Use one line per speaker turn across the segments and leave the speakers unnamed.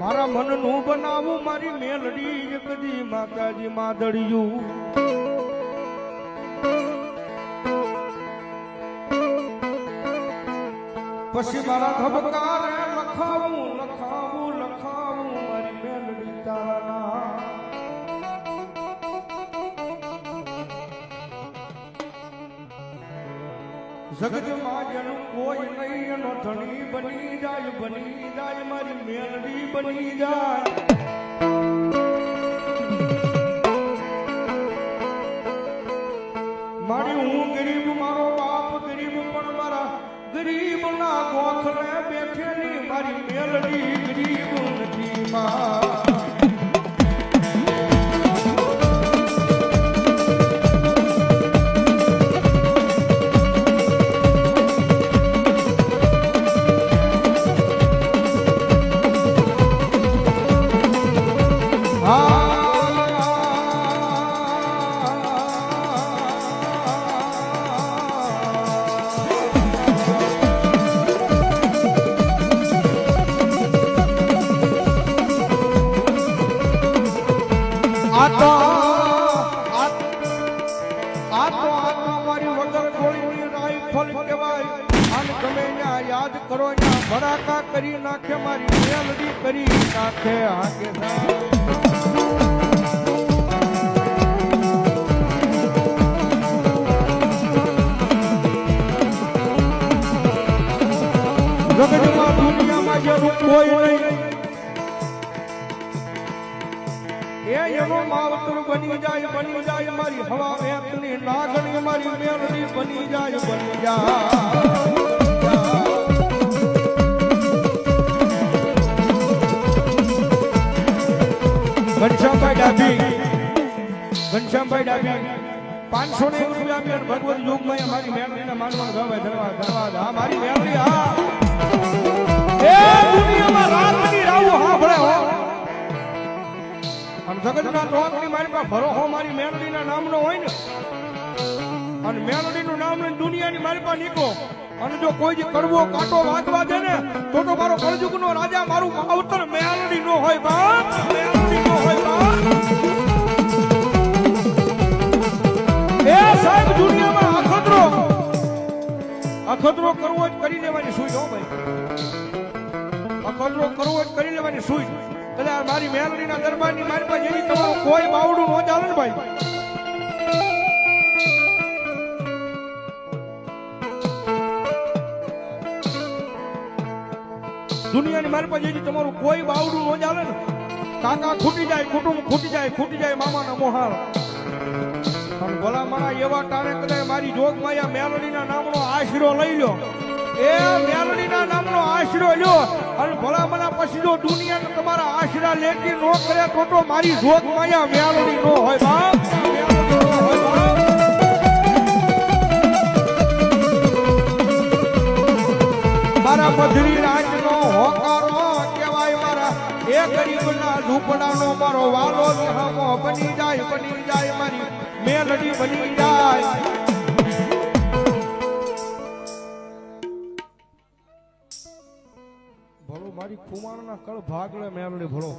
મારા મનનું બનાવું મારી મેલડી એકદી માતાજી માદળિયું. પછી મારા ધબકારે લખાવું લખાવું. જગતમાં જેનું કોઈ નહીં એનો ધણી બની જાય બની જાય મારી મેલડી બની જાય. યાદ કરો ભડાકા કરી નાખે મારી મેલડી કરી કોઈ નહીં. એ એનો માવતર બની જાય બની જાય, મારી હવા વેતની નાગણી, મારી મેલડી બની જાય બની જાય. ઘનશ્યામભાઈ ડાભી ઘનશ્યામભાઈ ડાભી પાંચસો ને રૂપિયા આપી અને ભગવત યુગમાં મારી મેલડીને માનવાનું ગમે ધન્યવાદ ધન્યવાદ હા, મારી મેળવી હા. એ હા હો. અને જગતના ચોકની મારી પાસે ભરોહો, મારી મેલડીના નામનો હોય ને. અને મેલડીનું નામ લઈને દુનિયાની મારી પાસે નીકળો. અને જો કોઈ જે કડવો કાંટો વાગવા દે ને, તો તો મારો કળજુગનો રાજા, મારું અવતર મેલડી નો હોય બાપ. મેલડી નો હોય બાપ. એ સાહેબ, દુનિયામાં અખતરો અખતરો કરવો જ કરી લેવાની સુઈ, હો ભાઈ. અખતરો કરવો જ કરી લેવાની સુઈ. કદાચ મારી મેલડીના દરબારની મારી પાસે એવી તમારું કોઈ બાવડું ન ચાલે ને ભાઈ. દુનિયાની મારી પાસે હજી તમારું કોઈ બાવડું ન ચાલે ને. કાકા ખૂટી જાય, કુટુંબ ખૂટી જાય ખૂટી જાય મામાના મોહાર. અને ભલા મારા એવા ટાણે કદાચ મારી જોગ માયા મેલડીના નામનો આશરો લઈ લો એ મેલડીના નામનો આશરો લ્યો. અને ભલા મના પછી જો દુનિયાને તમારા આશરા લેતી નો કરે તો તો મારી જોગ માયા મેલડી નો હોય બાપ. મારા મધુરી રાજનો હોકારો કહેવાય મારા. એ ગરીબના ઝૂંપડાનો મારો વાલો બની જાય બની જાય, મારી મેલડી બની જાય. મારી કુમારના કળ ભાગળે મેલડી ભલો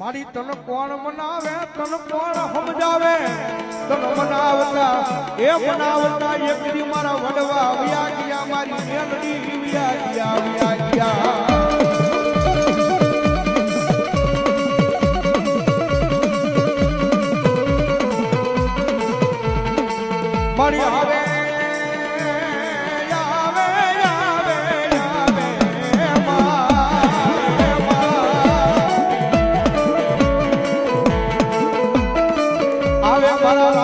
મારી તન કોણ મનાવે તન કોણ સમજાવે. તન મનાવતા એ મનાવતા, એક દી મારા વડવા વ્યા ગયા, મારી મેલડી વ્યા ગયા વ્યા ગયા. મારા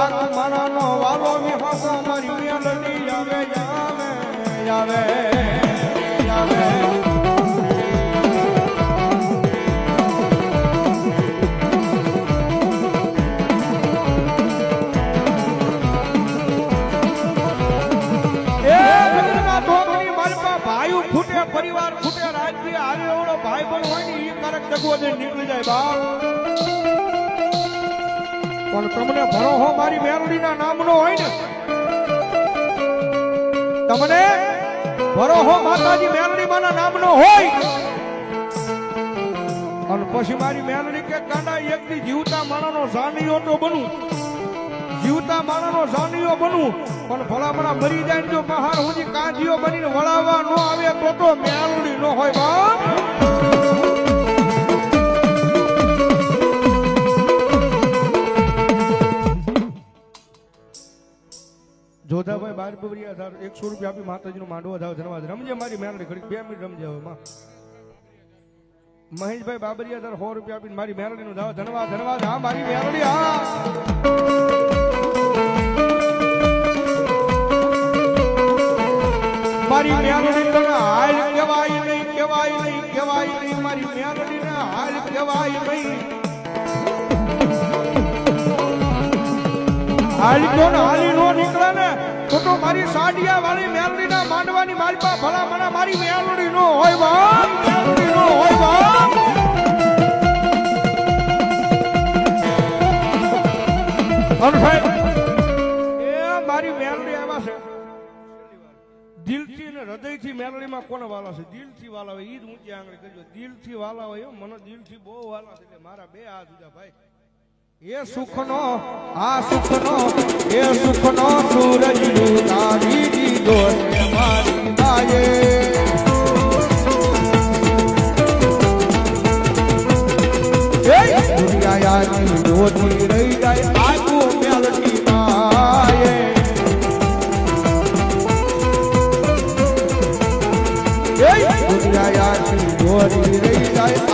એ ખૂટે, પરિવાર ખૂટે, રાજ્ય હારે એવડો ભાઈ પણ હોય ને, ઈ કારક જગવો નીકળી જાય બાપ પણ તમને ભરોહો મારી મેરડીના નામનો હોય ને. તમને ભરોહો માતાજી મેલડી માના નામનો હોય. અને પછી મારી મેલડી કે કાંડા એકથી જીવતા માણાનો સાનિયો તો બનું. જીવતા માણાનો સાનિયો બનું. પણ ભલામણા મરી જાય જો બહાર સુધી કાંજીઓ બનીને વળાવવા ન આવે તો તો મેલડી ન હોય બાપ. જોધાભાઈ બાર બબરિયા ધાર એકસો રૂપિયા આપી માતાજીનો માંડવો ધાવ ધનવાદ. રમજે મારી મેલડી ઘડી બે મિનિટ રમજે હવે, માં. મહેશભાઈ બાબરિયા ધાર સો રૂપિયા આપીને મારી મેલડીનો ધાવ ધનવાદ ધનવાદ. હા, મારી મેરડી હા. મારી મેરડી તને હાલ કહેવાય નહીં કહેવાય નહીં કહેવાય નહીં. મારી મેલડીને હાલ કહેવાય નહીં. હાલ કોણ હાલી નો નીકળે? ને મારી સાડિયા વાળી મેલડી ના માંડવાની માલપા ભલા મને મારી મેલડી નો હોય બાપ, મેલડી નો હોય બાપ. અન સાહેબ, એ મારી મેલડી આવા છે. દિલથી ને હૃદયથી મેલડીમાં કોને વાલા છે? દિલથી વાલા હોય, ઈ જ ઊંચી આંગળી કરજો. દિલથી વાલા હોય મને દિલથી બહુ વાલા છે એટલે મારા બે હાથ દીધા ભાઈ. એ સુખનો, આ સુખનો, એ સુખનો સૂરજ તારી દીધો મારી માયે દુનિયાની જોતી રહી જાય આખું મેલડી માયે દુનિયાની જોતી રહી જાય